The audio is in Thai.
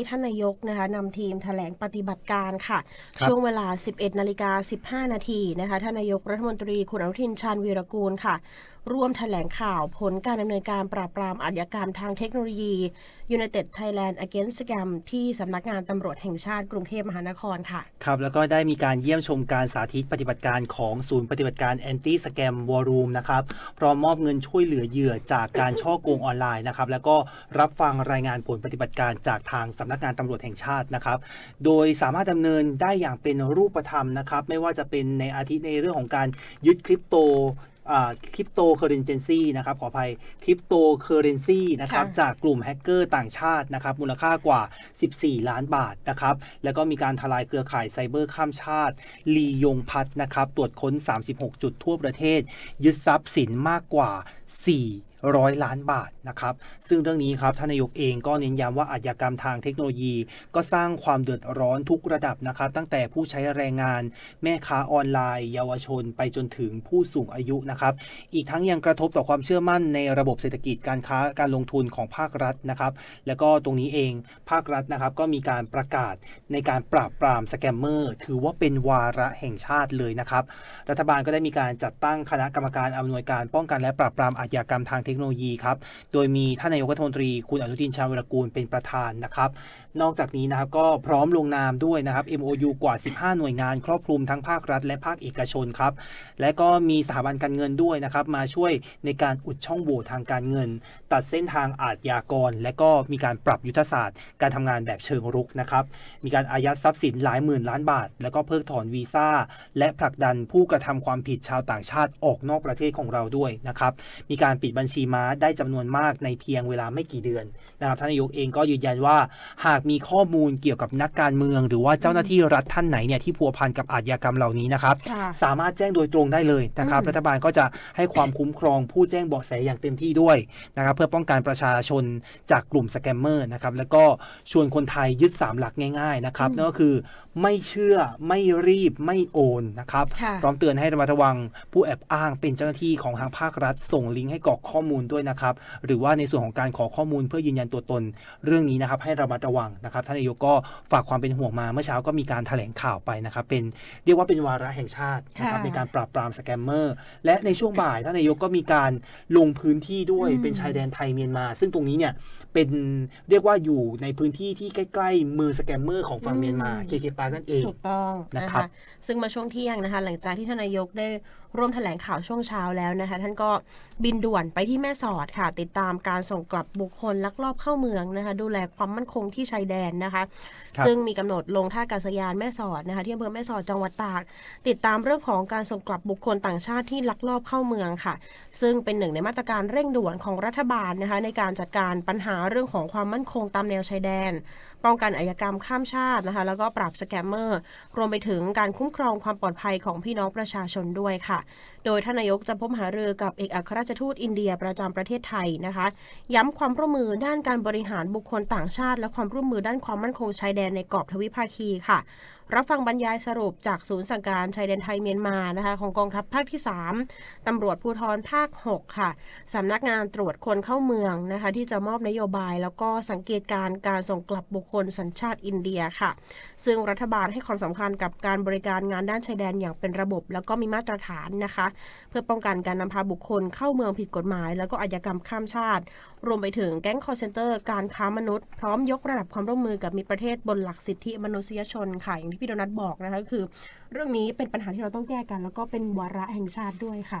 ท่านนายกนะคะนำทีมแถลงปฏิบัติการค่ะครับช่วงเวลา 11 นาฬิกา 15 นาทีนะคะ ท่านนายกรัฐมนตรีคุณอนุทินชาญวีรกูลค่ะ ร่วมแถลงข่าวผลการดำเนินการปราบปรามอาชญากรรมทางเทคโนโลยี United Thailand Against Scam ที่สำนักงานตำรวจแห่งชาติกรุงเทพมหานครค่ะ ครับ แล้วก็ได้มีการเยี่ยมชมการสาธิตปฏิบัติการของศูนย์ปฏิบัติการ Anti Scam War Room นะครับพร้อมมอบเงินช่วยเหลือเหยื่อจากการช่อโกงออนไลน์นะครับแล้วก็รับฟังรายงานผลปฏิบัติการจากทางสำนักงานตำรวจแห่งชาตินะครับโดยสามารถดำเนินได้อย่างเป็นรูปธรรมนะครับไม่ว่าจะเป็นในอาทิในเรื่องของการยึดคริปโต คริปโตเคอเรนเซีนะครับขออภัยคริปโตเคอเรนซีนะครับค่ะจากกลุ่มแฮกเกอร์ต่างชาตินะครับมูลค่ากว่า 14 ล้านบาทนะครับแล้วก็มีการทลายเครือข่ายไซเบอร์ข้ามชาติ ลียงพัฒน์นะครับตรวจค้น 36 จุดทั่วประเทศ ยึดทรัพย์สินมากกว่า 400ล้านบาทนะครับ ซึ่งเรื่องนี้ครับท่านนายกเองก็เน้นย้ำว่าอาชญากรรมทางเทคโนโลยี ก็สร้างความเดือดร้อนทุกระดับนะครับ ตั้งแต่ผู้ใช้แรงงาน แม่ค้าออนไลน์ เยาวชน ไปจนถึงผู้สูงอายุนะครับ อีกทั้งยังกระทบต่อความเชื่อมั่นในระบบเศรษฐกิจการค้าการลงทุนของภาครัฐนะครับ แล้วก็ตรงนี้เองภาครัฐนะครับก็มีการประกาศในการปราบปรามสแกมเมอร์ถือว่าเป็นวาระแห่งชาติเลยนะครับ รัฐบาลก็ได้มีการจัดตั้งคณะกรรมการอำนวยการป้องกันและปราบปรามอาชญากรรมทางเทคโนโลยีครับ โดยมีท่านนายกรัฐมนตรีคุณอนุทินชาญวิรกูลเป็นประธานนะครับ นอกจากนี้นะครับก็พร้อมลงนามด้วยนะครับ MOU กว่า 15 หน่วยงาน ครอบคลุมทั้งภาครัฐ และภาคเอกชนครับ และก็มีสถาบันการเงินด้วยนะครับ มาช่วยในการอุดช่องโหว่ทางการเงิน ตัดเส้นทางอาชญากร และก็มีการปรับยุทธศาสตร์ การทำงานแบบเชิงรุกนะครับ มีการอายัดทรัพย์สินหลายหมื่นล้านบาท แล้วก็เพิกถอนวีซ่า และผลักดันผู้กระทำความผิดชาวต่างชาติออกนอกประเทศของเราด้วยนะครับ มีการปิดบัญชีม้าได้จำนวนมากในเพียงเวลาไม่กี่เดือนนะครับท่านนายกเองก็ยืนยันว่า หากมีข้อมูลเกี่ยวกับนักการเมือง หรือว่าเจ้าหน้าที่รัฐท่านไหนเนี่ยที่พัวพันกับอาชญากรรมเหล่านี้นะครับค่ะสามารถแจ้งโดยตรงได้เลยนะครับอืมรัฐบาลก็จะให้ความคุ้มครองผู้แจ้งเบาะแสอย่างเต็มที่ด้วยนะครับเพื่อป้องกันประชาชนจากกลุ่มสแกมเมอร์นะครับแล้วก็ชวนคนไทยยึด 3 หลักง่ายๆนะครับอืมนั่นก็คือไม่เชื่อไม่รีบไม่โอนนะครับค่ะพร้อมเตือนให้ระมัดระวังผู้แอบอ้างเป็นเจ้าหน้าที่ของทางภาครัฐ ส่งลิงก์ให้กรอกข้อมูลด้วยนะครับ หรือว่าในส่วนของการขอข้อมูลเพื่อยืนยันตัวตน เรื่องนี้นะครับให้ระมัดระวังนะครับท่านนายกก็ฝากความเป็นห่วงมาเมื่อเช้าก็มีการแถลงข่าวไปนะครับ เป็นเรียกว่าเป็นวาระแห่งชาตินะครับค่ะในการปราบปรามสแกมเมอร์และในช่วงบ่ายท่านนายกก็มีการลงพื้นที่ด้วยอืมเป็นชายแดนไทยเมียนมา ซึ่งตรงนี้เนี่ยเป็นเรียกว่าอยู่ในพื้นที่ที่ใกล้ๆมือสแกมเมอร์ของฝั่งเมียนมาเคเคปานั่นเองถูกต้องนะนะครัคะบซึ่งมาช่วงเที่ยงนะคะ หลังจากที่ท่านนายกได้ร่วมแถลงข่าวช่วงเช้าแล้วนะคะ ท่านก็บินด่วนไปที่แม่สอดค่ะ ติดตามการส่งกลับบุคคลลักลอบเข้าเมืองนะคะ ดูแลความมั่นคงที่ชายแดนนะคะครับซึ่งมีกำหนดลงท่าอากาศยานแม่สอดนะคะที่อำเภอแม่สอดจังหวัดตาก ติดตามเรื่องของการส่งกลับบุคคลต่างชาติที่ลักลอบเข้าเมืองค่ะ ซึ่งเป็นหนึ่งในมาตรการเร่งด่วนของรัฐบาลนะคะ ในการจัดการปัญหาเรื่องของความมั่นคงตามแนวชายแดน ป้องกันอาชญากรรมข้ามชาตินะคะ แล้วก็ปราบสแกมเมอร์ รวมไปถึงการคุ้มครองความปลอดภัยของพี่น้องประชาชนด้วยค่ะ โดยท่านนายกจะพบหารือกับเอกอัครราชทูตอินเดียประจำประเทศไทยนะคะ ย้ำความร่วมมือด้านการบริหารบุคคลต่างชาติ และความร่วมมือด้านความมั่นคงชายแดนในกรอบทวิภาคีค่ะ รับฟังบรรยายสรุปจากศูนย์สั่งการชายแดนไทยเมียนมานะคะ ของกองทัพภาคที่ 3ตำรวจภูธรภาค 6 ค่ะสำนักงานตรวจคนเข้าเมืองนะคะ ที่จะมอบนโยบาย แล้วก็สังเกตการณ์การส่งกลับบุคคลสัญชาติอินเดียค่ะ ซึ่งรัฐบาลให้ความสำคัญกับการบริการงานด้านชายแดนอย่างเป็นระบบ แล้วก็มีมาตรฐานนะคะ เพื่อป้องกันการนำพาบุคคลเข้าเมืองผิดกฎหมายแล้วก็อาชญากรรมข้ามชาติ รวมไปถึงแก๊งคอร์เซนเตอร์การค้ามนุษย์ พร้อมยกระดับความร่วมมือกับมิตรประเทศบนหลักสิทธิมนุษยชนค่ะอย่างที่พี่โดนัทบอกนะคะก็คือ เรื่องนี้เป็นปัญหาที่เราต้องแก้กัน แล้วก็เป็นวาระแห่งชาติด้วยค่ะ